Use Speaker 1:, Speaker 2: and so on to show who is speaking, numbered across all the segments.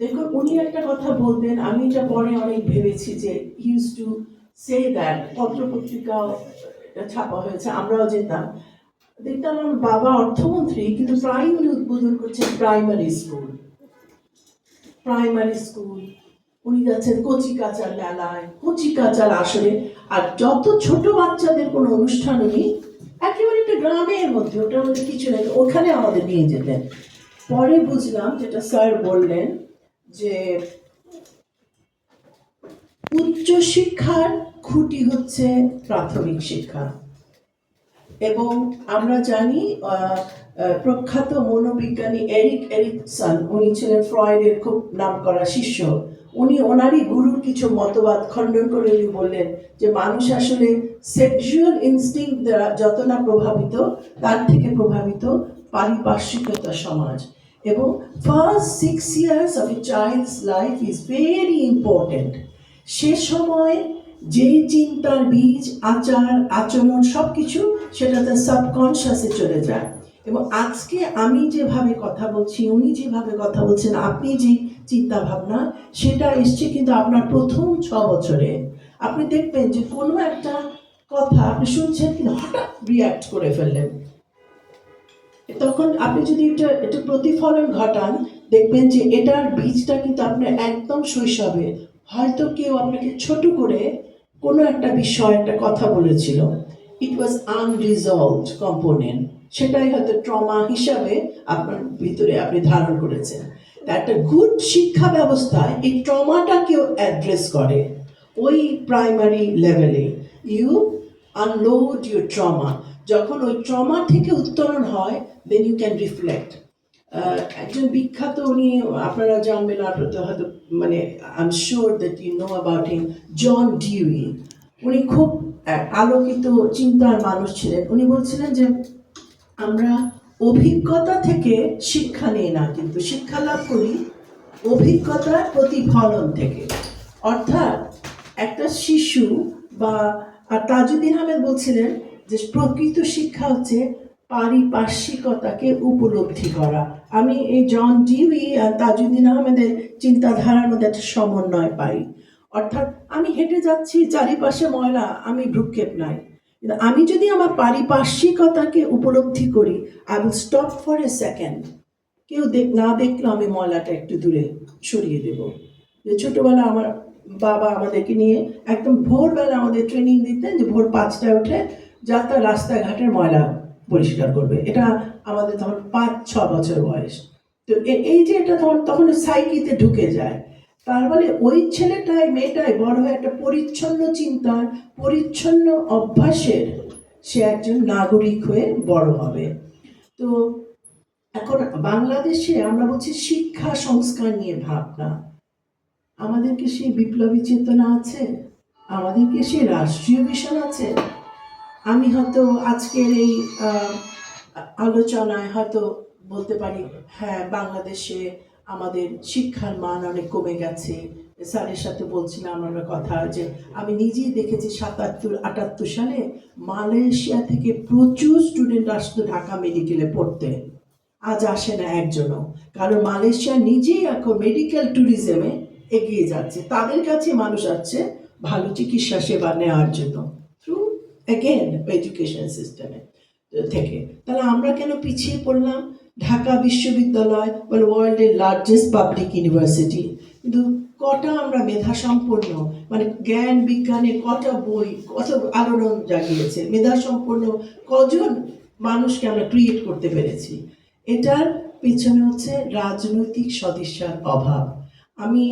Speaker 1: দেখুন, উনি একটা কথা বলতেন, আমি এটা পরে অনেক ভেবেছি যে ইউজ টু সে দ্যাট পত্রপত্রিকা ছাপা হয়েছে, আমরাও যেতাম। দেখতাম আমার বাবা অর্থমন্ত্রী, কিন্তু প্রায় উনি উদ্বোধন করছেন প্রাইমারি স্কুল প্রাইমারি স্কুল উনি যাচ্ছেন কচি কাচার মেলায় কচি কাচার আসরে, আর যত ছোট বাচ্চাদের কোনো অনুষ্ঠান উনি একেবারে একটা গ্রামের মধ্যে, ওটার মধ্যে কিছু নেই, ওখানে আমাদের নিয়ে যেতেন। পরে বুঝলাম যেটা স্যার বললেন যে উচ্চ শিক্ষার খুঁটি হচ্ছে প্রাথমিক শিক্ষা। এবং আমরা জানি প্রখ্যাত মনোবিজ্ঞানী এরিক এরিকসন, উনি ছিলেন ফ্রয়েডের খুব নামকরা শিষ্য। উনি ওনারই গুরুর কিছু মতবাদ খণ্ডন করে উনি বললেন যে মানুষ আসলে সেক্সুয়াল ইনস্টিং দ্বারা যত না প্রভাবিত, তার থেকে প্রভাবিত পারিপার্শ্বিকতা সমাজ। এবং first six years of a child's life is very important সে সময় যে চিন্তার বীজ, আচার, আচরণ সব কিছু সেটা তার সাবকনশিয়াসে চলে যায়। এবং আজকে আমি যেভাবে কথা বলছি, উনি যেভাবে কথা বলছেন, আপনি যে চিন্তা ভাবনা সেটা এসছে কিন্তু আপনার প্রথম ছ বছরে। আপনি দেখবেন যে কোনো একটা কথা আপনি শুনছেন কিন্তু হঠাৎ রিয়াক্ট করে ফেললেন। তখন আপনি যদি এটা একটু প্রতিফলন ঘটান, দেখবেন যে এটার বীজটা কিন্তু আপনার একদম শৈশবে। হয়তো কেউ আপনাকে ছোট করে কোনো একটা বিষয়, একটা কথা বলেছিল। ইট ওয়াজ আনরিজলভড কম্পোনেন্ট সেটাই হয়তো ট্রমা হিসাবে আপনার ভিতরে আপনি ধারণ করেছেন। একটা গুড শিক্ষা ব্যবস্থায় এই ট্রমাটাকেও অ্যাড্রেস করে ওই প্রাইমারি লেভেলে ইউ আনলোড ইউর ট্রমা যখন ওই ট্রমা থেকে উত্তরণ হয় দেন ইউ ক্যান রিফ্লেক্ট একজন বিখ্যাত উনি আপনারা জানবেন আপনারা হয়তো মানে I am sure that you know about him John Dewey উনি খুব আলোকিত, চিন্তার মানুষ ছিলেন। উনি বলছিলেন যে, আমরা অভিজ্ঞতা থেকে শিক্ষা নিই না, কিন্তু শিক্ষা লাভ করি অভিজ্ঞতার প্রতিফলন থেকে। অর্থাৎ একটা শিশু বা তাজুদ্দিন আহমেদ বলছিলেন যে প্রকৃত শিক্ষা হচ্ছে পারিপার্শ্বিকতাকে উপলব্ধি করা। আমি এই জন ডিউই আর তাজুদ্দিন আহমেদের চিন্তাধারার মধ্যে একটা সমন্বয় পাই। অর্থাৎ আমি হেঁটে যাচ্ছি, চারিপাশে ময়লা, আমি ভ্রুক্ষেপ নাই। কিন্তু আমি যদি আমার পারিপার্শ্বিকতাকে উপলব্ধি করি I will stop for a second কেউ দেখ, না দেখলেও আমি ময়লাটা একটু দূরে সরিয়ে দেব। যে ছোটবেলা আমার বাবা আমাদেরকে নিয়ে একদম ভোরবেলা আমাদের ট্রেনিং দিতেন যে ভোর পাঁচটায় উঠে যাতে রাস্তাঘাটের ময়লা পরিষ্কার করবে। এটা আমাদের তখন পাঁচ, ছ বছর বয়স। তো এই যে এটা তখন তখন সাইকিতে ঢুকে যায়। তার মানে ওই ছেলেটাই, মেয়েটাই বড় হয়ে একটা পরিচ্ছন্ন চিন্তার পরিচ্ছন্ন অভ্যাসের সে একজন নাগরিক হয়ে বড় হবে। তো এখন বাংলাদেশে আমরা বলছি শিক্ষা সংস্কার নিয়ে ভাবনা। আমাদের কি সেই বিপ্লবী চেতনা আছে? আমাদের কি সেই রাষ্ট্রীয় মিশন আছে? আমি হয়তো আজকের এই আলোচনায় হয়তো বলতে পারি হ্যাঁ বাংলাদেশে আমাদের শিক্ষার মান অনেক কমে গেছে। স্যারের সাথে বলছিলাম আমরা কথা যে আমি নিজেই দেখেছি সাতাত্তর, আটাত্তর সালে মালয়েশিয়া থেকে প্রচুর স্টুডেন্ট আসতো ঢাকা মেডিকেলে পড়তে। আজ আসে না একজনও। কারণ মালয়েশিয়া নিজেই এখন মেডিকেল ট্যুরিজমে এগিয়ে যাচ্ছে। তাদের কাছে মানুষ আসছে ভালো চিকিৎসা সেবা নেওয়ার জন্য। অ্যাগেন এডুকেশন সিস্টেমে থেকে। তাহলে আমরা কেন পিছিয়ে পড়লাম? ঢাকা বিশ্ববিদ্যালয় বলে ওয়ার্ল্ডের লার্জেস্ট পাবলিক ইউনিভার্সিটি কিন্তু কটা আমরা মেধা সম্পন্ন মানে জ্ঞান বিজ্ঞানে কটা বই, কত আলোড়ন জাগিয়েছে? মেধা সম্পন্ন কজন মানুষকে আমরা ক্রিয়েট করতে পেরেছি? এটার পিছনে হচ্ছে রাজনৈতিক সদিচ্ছার অভাব। আমি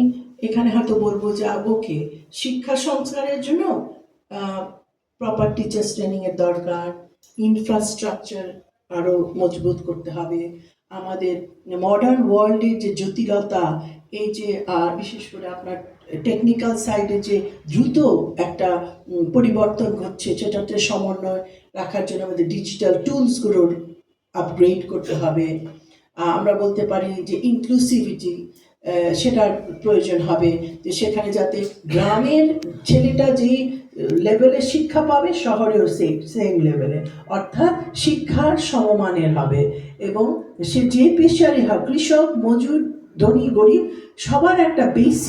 Speaker 1: এখানে হয়তো বলব যে, ওকে, শিক্ষা সংস্কারের জন্য প্রপার টিচার্স ট্রেনিং এর দরকার ইনফ্রাস্ট্রাকচার আরও মজবুত করতে হবে। আমাদের মডার্ন ওয়ার্ল্ডের যে জটিলতা, এই যে আর বিশেষ করে আপনার টেকনিক্যাল সাইডে যে দ্রুত একটা পরিবর্তন ঘটছে, সেটাতে সমন্বয় রাখার জন্য আমাদের ডিজিটাল টুলসগুলোর আপগ্রেড করতে হবে। আমরা বলতে পারি যে ইনক্লুসিভিটি সেটার প্রয়োজন হবে। যে সেখানে যাতে গ্রামের ছেলেটা যে লেভেলে শিক্ষা পাবে, শহরেও সেই সেম লেভেলে অর্থাৎ শিক্ষার সমমানের হবে। এবং সে যে পেশারই হোক, কৃষক, মজুর, ধনী, গরিব, সবার একটা বেসিক